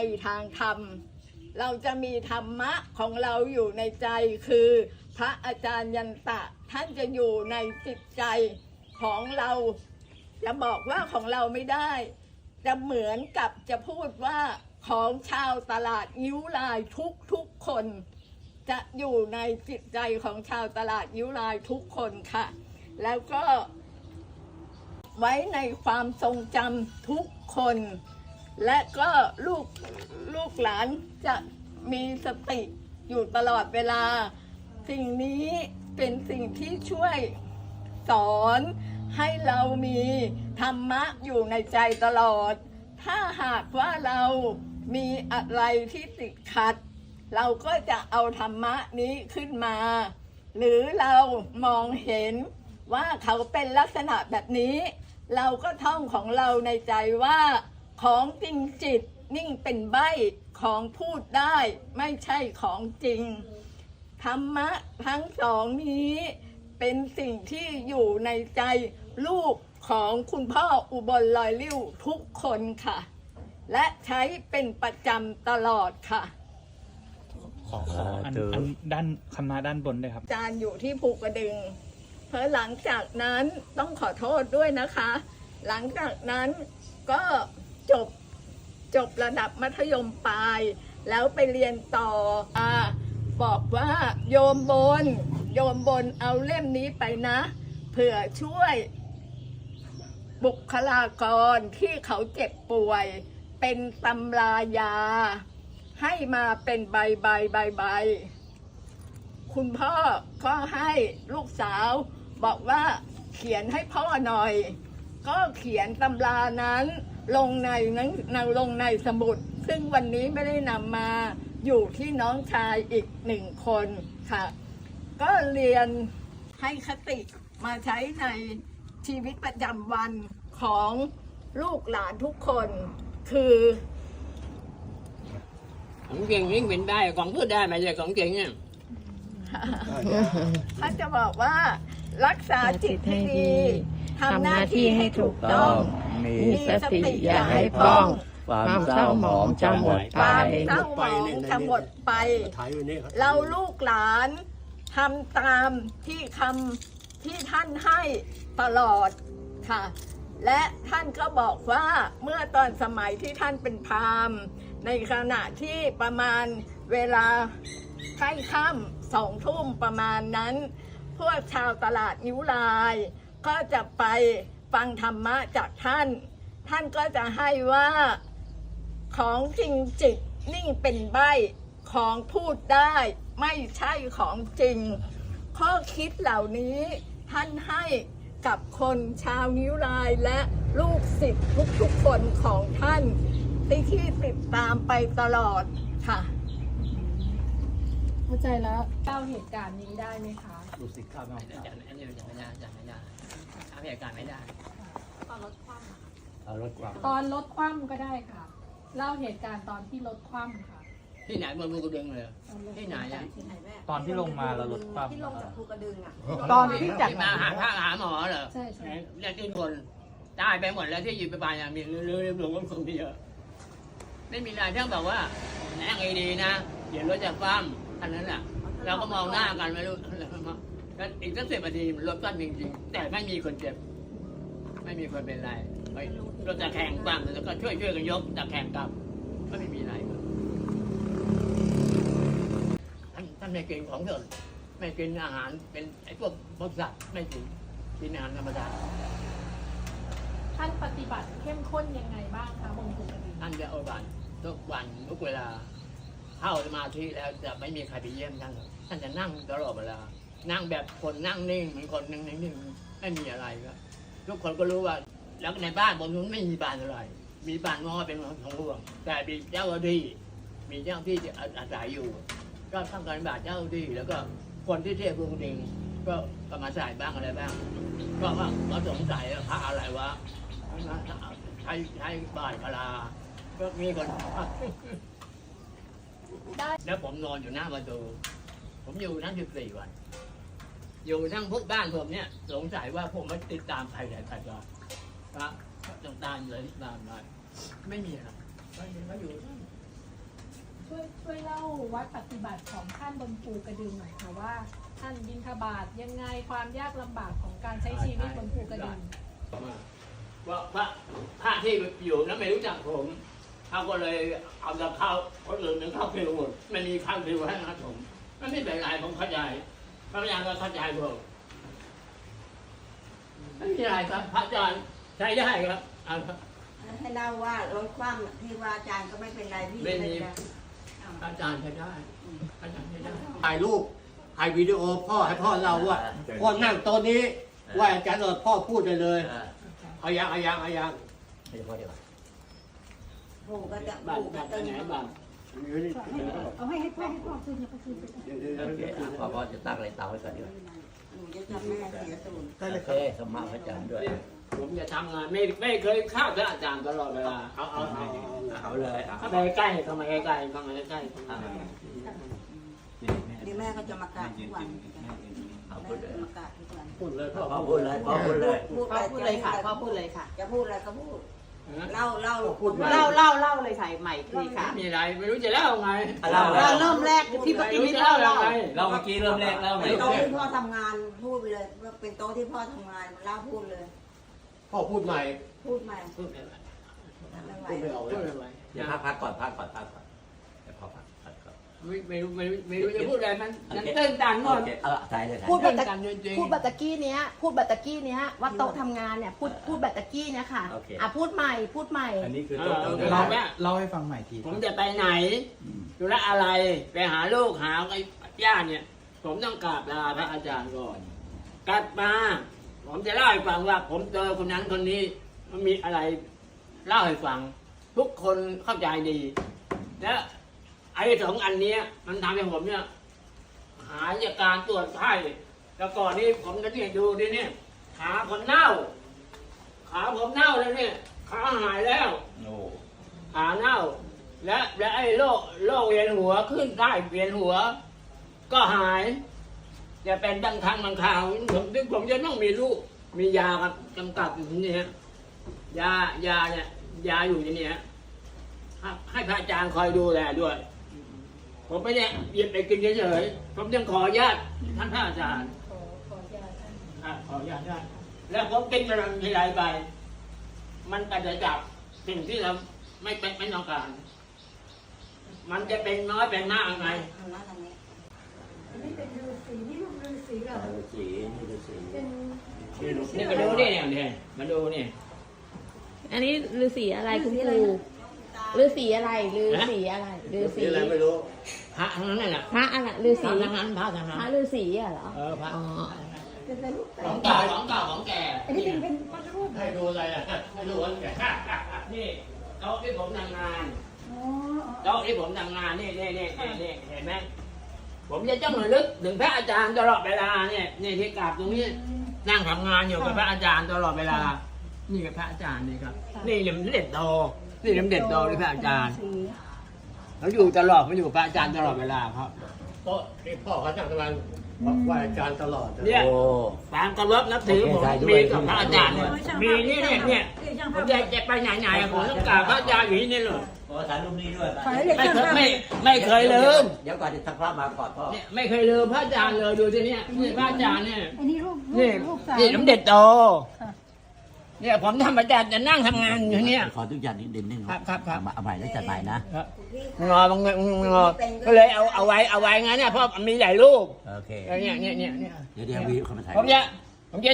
ในทางธรรม เราจะมีธรรมะของเราอยู่ในใจคือ พระอาจารย์ยันตะท่านจะอยู่ในจิตใจของเราจะบอกว่าของเราไม่ได้ จะเหมือนกับจะพูดว่าของชาวตลาดยิ้วลายทุกทุกคน จะอยู่ในจิตใจของชาวตลาดยิ้วลายทุกคนค่ะ แล้วก็ไว้ในความทรงจำทุกคน และก็ลูกลูกหลานจะมีสติอยู่ตลอดเวลา สิ่งนี้เป็นสิ่งที่ช่วยสอนให้เรามีธรรมะอยู่ในใจตลอด ถ้าหากว่าเรามีอะไรที่ติดขัด เราก็จะเอาธรรมะนี้ขึ้นมา หรือเรามองเห็นว่าเขาเป็นลักษณะแบบนี้ เราก็ท่องของเราในใจว่า ของจริงจิตนิ่งเป็นใบของพูดได้ไม่ใช่ของจริง ธรรมะทั้งสองนี้เป็นสิ่งที่อยู่ในใจลูกของคุณพ่ออุบลลอยลิ้วทุกคนค่ะ และใช้เป็นประจำตลอดค่ะขอขออันอันด้านคำนาด้านบนด้วยครับอาจารย์อยู่ที่ภูกระดึง เพราะหลังจากนั้นต้องขอโทษด้วยนะคะ หลังจากนั้นก็ จบจบระดับมัธยมปลาย แล้วไปเรียนต่ออาบอกว่าโยมบน โยมบนเอาเล่มนี้ไปนะ เผื่อช่วยบุคลากรที่เขาเจ็บป่วย เป็นตำรายา ให้มาเป็นใบใบใบใบคุณพ่อก็ให้ลูกสาว บอกว่าเขียนให้พ่อหน่อย ก็เขียนตำรานั้น ลงในนั้นลงในสมุด ซึ่งวันนี้ไม่ได้นำมาอยู่ที่น้องชายอีกหนึ่งคนค่ะ ก็เรียนให้คติมาใช้ในชีวิตประจำวันของลูกหลานทุกคนคือของเก่งยิ่งเป็นได้ของพูดได้ไม่ใช่ของเก่งเนี่ยท่านจะบอกว่ารักษาจิตให้ดี ทำหน้าที่ให้ถูกต้อง มีสติอย่าให้พร่องความเศร้าหมองจะหมดคไปวามเศร้าหมองจะหมดไปถ่ายไว้นี่ครับเราลูกหลานทำตามที่คำที่ท่านให้ตลอดค่ะ และท่านก็บอกว่าเมื่อตอนสมัยที่ท่านเป็นพราหมณ์ในขณะที่ประมาณเวลาใกล้ค่ำสองทุ่มประมาณนั้น พวกชาวตลาดนิ้วลาย ก็จะไปฟังธรรมะจากท่าน ท่านก็จะให้ว่าของจริงจิตนิ่งเป็นใบของพูดได้ไม่ใช่ของจริง ข้อคิดเหล่านี้ท่านให้กับคนชาวนิ้วรายและลูกศิษย์ทุกๆคนของท่านที่ที่ติดตามไปตลอดค่ะ เข้าใจแล้วเล่าเหตุการณ์นี้ได้ไหมคะ ดูสิข้าวน้องจะจะอันนี้จะไม่ได้จะไม่ได้ ทำเหตุการณ์ไม่ได้ ตอนรถคว่ำอะเอารถกวางตอนรถคว่ำก็ได้ค่ะ เล่าเหตุการณ์ตอนที่รถคว่ำค่ะที่ไหนบนภูกระดึงเลยตอนรถที่ไหนอะตอนที่ลงมาเราลดความ ที่ลงจากภูกระดึงอะตอนที่จัด ที่มาหาพระหาหมอเหรอใช่ใช่เรียกที่คนตายไปหมดแล้วที่อยู่ไปบานอย่างมีเรื่องหลวงก็คงมีเยอะ ไม่มีอะไรทั้งแบบว่านั่งไอ้ดีนะ เดี๋ยวรถจะคว่ำอันนั้นแหละเราก็มองหน้ากันไม่รู้ ก็อีกสักสิบนาทีรถคว่ำจริงๆแต่ไม่มีคนเจ็บ ไม่มีคนเป็นไรเฮ้ยรถจะแข่งบ้างแล้วก็ช่วยช่วยกันยกจะแข่งกลับก็ไม่มีอะไรท่านท่านไม่กินของเถิดไม่กินอาหารเป็นไอ้พวกพวกสัตว์ไม่กินกินอาหารธรรมดาท่านปฏิบัติเข้มข้นยังไงบ้างคะบนภูกระดึงท่านจะเอาบันทุกวันทุกเวลาเข้าสมาธิแล้วจะไม่มีใครไปเยี่ยมท่านหรอกท่านจะนั่งตลอดเวลา นั่งแบบคนนั่งนิ่งเหมือนคนนั่งนิ่งๆไม่มีอะไรครับทุกคนก็รู้ว่า แล้วในบ้านบนนู้นไม่มีบ้านอะไร มีบ้านงอเป็นของหลวงแต่มีเจ้าที่มีเจ้าที่ที่อาศัยอยู่ ก็ทำการบาตเจ้าที่แล้วก็คนที่เที่ยวกรุงดิงก็ก็มาใส่บ้างอะไรบ้างก็ว่าก็สงสัยว่าพระอะไรวะใช้ใช้บาตรพลาก็มีคนแล้วผมนอนอยู่หน้าประตูผมอยู่นั่งสิบสี่วัน อยู่ทั้งพวกบ้านผมเนี่ย สงสัยว่าผมไม่ติดตามใครไหนใครก็พระต้องตามเลยตามเลยไม่มีอะไรไม่มีไม่อยู่วัดปฏิบัติของท่านบนภูกระดึงหน่อยค่ะว่าท่านบินทบาทยังไงความยากลำบากของการใช้ชีวิตบนภูกระดึงว่าพระพระที่อยู่นั้นไม่รู้จักผมเขาก็เลยเอาแต่ข้าวคนอื่นนึงข้าวฟิวหมดไม่มีข้าวฟิวให้นะผมมันไม่เป็นไรผมเข้าใจ พระอาจารย์ก็เข้าใจผมไม่มีอะไรครับ พระอาจารย์ใช้ได้ครับเอาครับ ให้เล่าว่ารถคว่ำที่ว่าอาจารย์ก็ไม่เป็นไรพี่ไม่มีเป็นไรพระอาจารย์ใช้ได้พระอาจารย์ใช้ได้ถ่ายรูปถ่ายวิดีโอพ่อให้พ่อเราว่าพ่อนั่งโต๊ะนี้ว่าอาจารย์เออพ่อพูดได้เลยเอายังเอายังเอายังผูกก็จะบ้านผูกก็บ้านไปตึงไหนบ้านอยู่นี่ เอาให้ให้พ่อให้พ่อคืนไปคืนไปเดี๋ยวเดี๋ยวโอเคอะพ่อพ่อจะตั้งอะไรเตาไว้ก่อนดีกว่าหนูจะทำแม่เสียสูญโอเคสมมาพระอาจารย์ด้วย ผมจะทำงานไม่ไม่เคยเข้าพระอาจารย์ตลอดเวลาเอาเอาเอาเอาเลยอะเข้าไปใกล้เข้ามาใกล้เข้ามาใกล้เข้ามาเดี๋ยวแม่ก็จะมากราบทุกวันเอาพูดเลยมากราบทุกวันพูดเลยพ่อพ่อพูดเลยพ่อพูดเลยพูดพ่อพูดเลยค่ะพ่อพูดเลยค่ะ จะพูดอะไรก็พูด เล่าเล่าพูดมาเล่าเล่าเล่าเลยค่ะใหม่ทีค่ะมีอะไรไม่รู้จะเล่าไงเล่าเราเริ่มแรกที่เมื่อกี้ไม่ไม่รู้จะเล่าเล่าเล่ายังไงเราเมื่อกี้เริ่มแรกเล่าไหนเป็นโต๊ะที่พ่อทำงานพูดไปเลยว่าเป็นโต๊ะที่พ่อทำงานเล่าพูดเลยพ่อพูดใหม่ พูดใหม่พูดอะไรทำอะไรพูดไม่ออกเลพูดยอะไรเดี๋ยวพักพักก่อนพักก่อนพักก่อน ไม่ไม่รู้ไม่รู้ไม่รู้จะพูดอะไรมันมันเต้นตันหมโอดเคเออถ่ายเลยถ่ายพูดเต้แบบนตะตันจริง พูดแบบตะกี้เนี้ย พูดแบบตะกี้เนี้ยว่าโต๊ะทำงานเนี่ยพูดพูดแบบตะกี้เนี้ยค่ะ อะพูดใหม่พูดใหม่ อันนี้คือเอโต๊ะอทำเดี๋ยวงาเรานแม่เล่าให้ฟังใหม่ที ผมจะไปไหนธุระอะไรไปหาลูกหาไอ้ญาติเนี่ย ผมต้องกราบลาพระอาจารย์ก่อน กลับมา ผมจะเล่าให้ฟังว่า ผมเจอคนนั้นคนนี้ มันมีอะไร เล่าให้ฟัง ทุกคนเข้าใจดี และไอ้สองอันเนี้ยมันทำให้ผมเนี่ย หายจากการตรวจไข้แล้วก่อนนี้ผมก็เนี่ยดูดิเนี่ยขาผมเน่า ขาผมเน่าแล้วเนี่ยขาหายแล้วโอ้ขาเน่า และและไอ้โรคโรคเวียนหัวขึ้นได้เวียนหัว ก็หายจะเป็นบางครั้งบางคราวผมถึงผมจะต้องมีลูกมียากับกำกับอยู่ที่นี่ฮะยายาเนี่ยยาอยู่ที่นี่ฮะให้ให้พระอาจารย์คอยดูแลด้วย ผมไม่ได้หยิบไปกินเฉยๆ ผมยังขออนุญาตท่านพระอาจารย์ ขอขออนุญาตท่านอะขออนุญาตได้แล้วผมกินมันทีไรไป มันก็จะจับสิ่งที่เราไม่เป็นไม่ต้องการ มันจะเป็นน้อยเป็นมากไงทำหน้าทำนี้อันนี้เป็นฤาษีนี่ลูกฤาษีเหรอฤาษีนี่ฤาษีเป็นนี่มาดูนี่เนี่ยเนี่ยมาดูนี่อันนี้ฤาษีอะไรคุณครู ฤาษีอะไรฤาษีอะไรฤาษีนี่อะไรไม่รู้พระทั้งนั้นน่ะพระอะไรฤาพระษีทั้งนั้นพระทั้งพนั้ระนฤาษีอะเหรอ เออพระอ๋อ เป็นอะไรลูกของเก่าของเก่าของแก่อันนี้เป็นเป็นพระรูปให้ดูอะไรอะให้ดูอะไรนี่โต๊ะที่ผมทำงานอ๋อโต๊ะที่ผมทำงานนี่นี่นี่นี่นี่เห็นไหมผมจะต้องระลึกถึงพระอาจารย์ตลอดเวลาเนี่ยนี่ที่กราบตรงนี้ นั่งทำงานอยู่กับพระอาจารย์ตลอดเวลา นี่กับพระอาจารย์นี่ครับ นี่เหลิมเด็ดโต นี่เหลิมเด็ดโตนี่พระอาจารย์เขาอยู่ตลอดเขาอยู่กับพระอาจารย์ตลอดเวลาครับโต๊ะที่พ่อเขาจังทำงานไหว้อาจารย์ตลอดเนี่ย โอ้ความเคารพนับถือผมมีกับพระอาจารย์เนี่ยมีนี่เนี่ยเนี่ยผมจะจะไปไหนๆผมต้องกราบพระอาจารย์อยู่ที่นี่เลยขอถ่ายรูปนี้ด้วยไม่เคยไม่ไม่เคยลืมเดี๋ยวก่อนจะทักพระมาก่อนพ่อเนี่ยไม่เคยลืมพระอาจารย์เลยดูที่เนี่ยนี่พระอาจารย์เนี่ยอันนี้รูปรูนี่ปรูปสาว นี่น้ำเด็ดโตค่ะ เนี่ยผมทำประจำจะนั่งทำงานอยู่เนี่ย ขอทุกอย่างนิดนึงครับครับครับเอามาเอาใหม่แล้วจัดใหม่นะ งอบางงอก็เลยเอาเอาไว้เอาไว้งั้นเนี่ยเพราะมีหลายรูปโอเค เนี่ยเนี่ยเนี่ยเนี่ยเดี๋ยวเดี๋ยววีเขามาถ่าย ผมจะผมจะ